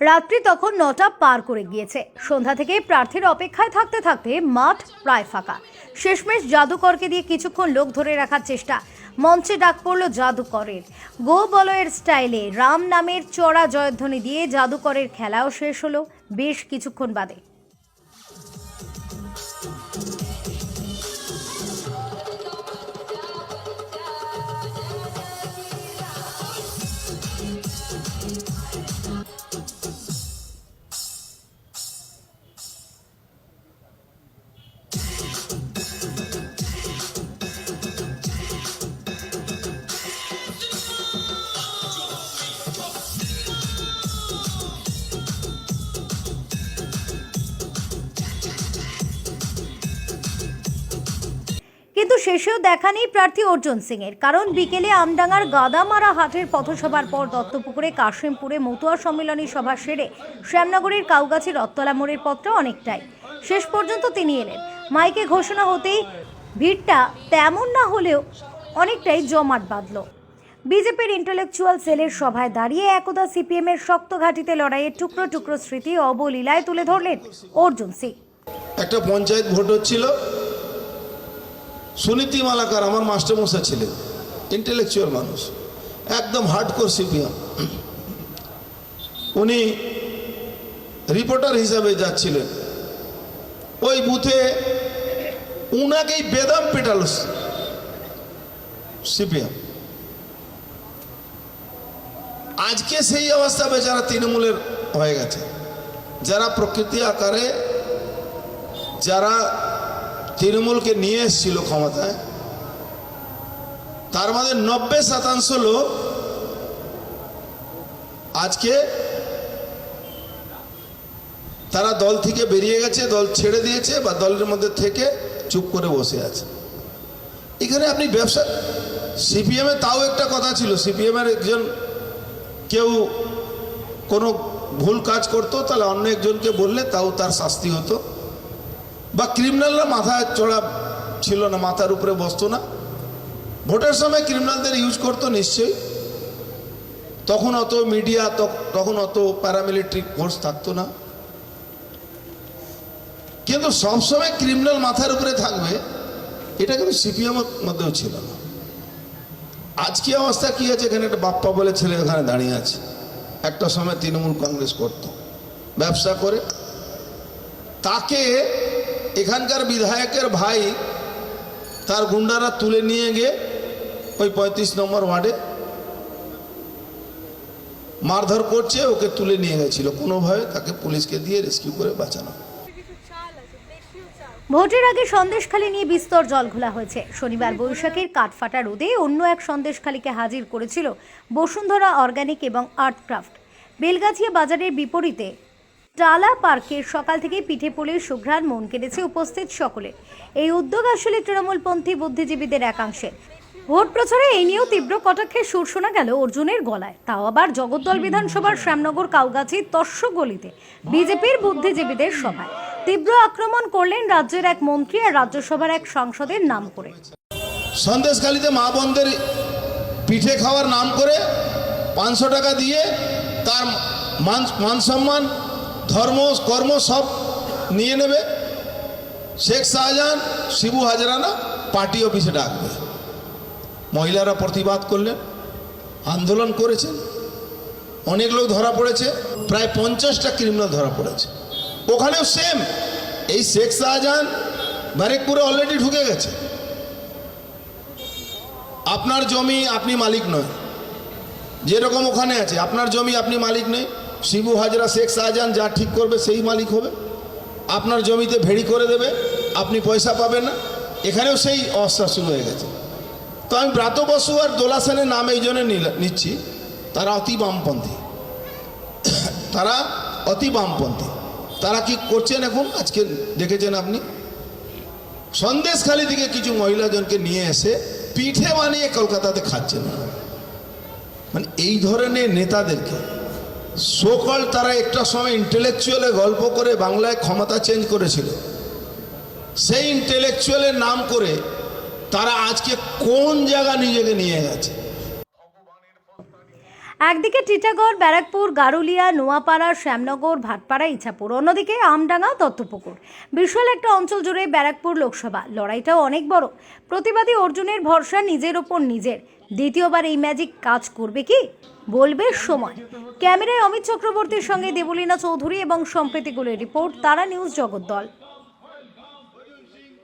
রাত্রি তখন নটা পার করে গিয়েছে। সন্ধ্যা থেকে প্রার্থীর অপেক্ষায় থাকতে থাকতে মাঠ প্রায় ফাঁকা। শেষমেশ জাদুকরকে দিয়ে কিছুক্ষণ লোক ধরে রাখার চেষ্টা। মঞ্চে ডাক পড়ল জাদুকরের। গো বলয়ের স্টাইলে রাম নামের চড়া জয়ধ্বনি দিয়ে জাদুকরের খেলাও শেষ হলো। বেশ কিছুক্ষণ বাদে কিন্তু শেষেও দেখা নেই প্রার্থী অর্জুন সিং এর কারণ বিকেলে আমডাঙ্গার গাদামারা হাটের পথসভার পর দত্তপুকুরে, কাশিমপুরে মতুয়া সম্মেলনী সভা সেরে শ্যামনগরের কাউগাছি রত্তলা মোড়ের পথটা অনেকটাই। শেষ পর্যন্ত তিনি এলেন। মাইকে ঘোষণা হতেই ভিড়টা তেমন না হলেও অনেকটাই জমাট বাঁধল। বিজেপির ইন্টেলেকচুয়াল সেলের সভায় দাঁড়িয়ে একদা সিপিএম এর শক্ত ঘাটিতে লড়াইয়ের টুকরো টুকরো স্মৃতি অবলীলায় তুলে ধরলেন অর্জুন সিং। একটা পঞ্চায়েত ভোট হচ্ছিল সুনীতি মালাকার আমার মাস্টারমশাই ছিলেন ইন্টেলেকচুয়াল মানুষ, একদম হার্ড হার্ডকোর সিপিএম উনি রিপোর্টার হিসাবে যাচ্ছিলেন। ওই বুথে উনাকেই বেদাম পেটাল সিপিএম আজকে সেই অবস্থা বেচারা তৃণমূলের হয়ে গেছে, যারা প্রকৃতি আকারে, যারা তৃণমূলকে নিয়ে এসেছিল ক্ষমতায়। তার মধ্যে নব্বই শতাংশ লোক আজকে তারা দল থেকে বেরিয়ে গেছে, দল ছেড়ে দিয়েছে বা দলের মধ্যে থেকে চুপ করে বসে আছে। এখানে আপনি ব্যবসা, সিপিএমে তাও একটা কথা ছিল, সিপিএমের একজন কেউ কোনো ভুল কাজ করতো, তাহলে অন্য একজনকে বললে তাও তার শাস্তি হতো। বা ক্রিমিনালরা মাথায় চড়া ছিল না, মাথার উপরে বসতো না। ভোটের সময় ক্রিমিনালদের ইউজ করতো নিশ্চয়ই। তখন অত মিডিয়া তখন অত প্যারামিলিটারি ফোর্স থাকতো না। কিন্তু সবসময় ক্রিমিনাল মাথার উপরে থাকবে, এটা কিন্তু সিপিএমের মধ্যেও ছিল না। আজকে অবস্থা কি আছে? এখানে একটা বাপ্পা বলে ছেলে ওখানে দাঁড়িয়ে আছে। একটা সময় তৃণমূল কংগ্রেস করত। ব্যবসা করে। তাকে এখানকার বিধায়কের ভাই তার গুন্ডারা তুলে নিয়ে গিয়ে ওই পঁয়ত্রিশ নম্বর ওয়ার্ডে মারধর করছে, ওকে তুলে নিয়ে গেছিল। কোনোভাবে তাকে পুলিশকে দিয়ে রেস্কিউ করে বাঁচানো। ভোটের আগে সন্দেশখালী নিয়ে বিস্তর জল ঘোলা হয়েছে। শনিবার বৈশাখের কাঠফাটা রোদে অন্য এক সন্দেশখালীকে হাজির করেছিল বসুন্ধরা অর্গানিক এবং আর্টক্রাফট। বেলগাছিয়া বাজারের বিপরীতে টালা পার্কের সকাল থেকে পিঠে পুলির সুঘ্রাণ মন কেড়েছে উপস্থিত সকলে। এই উদ্যোগ আসলে তৃণমূলপন্থী বুদ্ধিজীবীদের একাংশের। ভোট প্রচারে এই নিয়েও তীব্র কটাক্ষে সুর শোনা গেল অর্জুনের গলায়। তাও আবার জগদ্দল বিধানসভার শ্যামনগর কাউগাছি তস্য গলিতে বিজেপির বুদ্ধিজীবীদের সভায়। তীব্র আক্রমণ করলেন রাজ্যের এক মন্ত্রী আর রাজ্যসভার এক সাংসদের নাম করে। সন্দেশখালিতে মা বোনদের পিঠে খাওয়ার নাম করে পাঁচশো টাকা দিয়ে তার মান সম্মান ধর্ম, কর্ম সব নিয়ে নেবে। শেখ শাহজাহান, শিবু হাজরানা পার্টি অফিসে ডাকবে। মহিলারা প্রতিবাদ করলেন, আন্দোলন করেছেন। অনেক লোক ধরা পড়েছে, প্রায় পঞ্চাশটা ক্রিমিনাল ধরা পড়েছে। ওখানেও সেম এই শেখ শাহজাহান ব্যারেকপুরে অলরেডি ঢুকে গেছে। আপনার জমি আপনি মালিক নয়। যেরকম ওখানে আছে, আপনার জমি আপনি মালিক নেই শিবু, হাজরা, শেখ শাহজাহান যা ঠিক করবে সেই মালিক হবে। আপনার জমিতে ভেড়ি করে দেবে, আপনি পয়সা পাবেন না। এখানেও সেই অবস্থা শুরু হয়ে গেছে। তো আমি ব্রাত বসু আর দোলা সেনের নাম এই জন্য নিচ্ছি। তারা অতি বামপন্থী। তারা অতি বামপন্থী। তারা কি করছেন এখন? আজকে দেখেছেন আপনি? সন্দেশখালি থেকে কিছু মহিলাজনকে নিয়ে এসে পিঠে বানিয়ে কলকাতাতে খাচ্ছেন। মানে এই ধরনের নেতাদেরকে সকল তারা একটা সময় ইন্টেলেকচুয়ালে গল্প করে বাংলায় ক্ষমতা চেঞ্জ করেছিল। সেই ইন্টেলেকচুয়ালের নাম করে তারা আজকে কোন জায়গা নিজেকে নিয়ে গেছে? একদিকে টিটাগড়, ব্যারাকপুর, গারুলিয়া, নোয়াপাড়া, শ্যামনগর, ভাটপাড়া, ইছাপুর, অন্যদিকে আমডাঙ্গা, দত্তপুকুর। বিশাল একটা অঞ্চল জুড়ে ব্যারাকপুর লোকসভা, লড়াইটাও অনেক বড়। প্রতিবাদী অর্জুনের ভরসা নিজের ওপর নিজের। দ্বিতীয়বার এই ম্যাজিক কাজ করবে কি? বলবে সময়। ক্যামেরায় অমিত চক্রবর্তীর সঙ্গে দেবলীনা চৌধুরী এবং সম্প্রীতি গুলের রিপোর্ট তারা নিউজ জগদ্দল।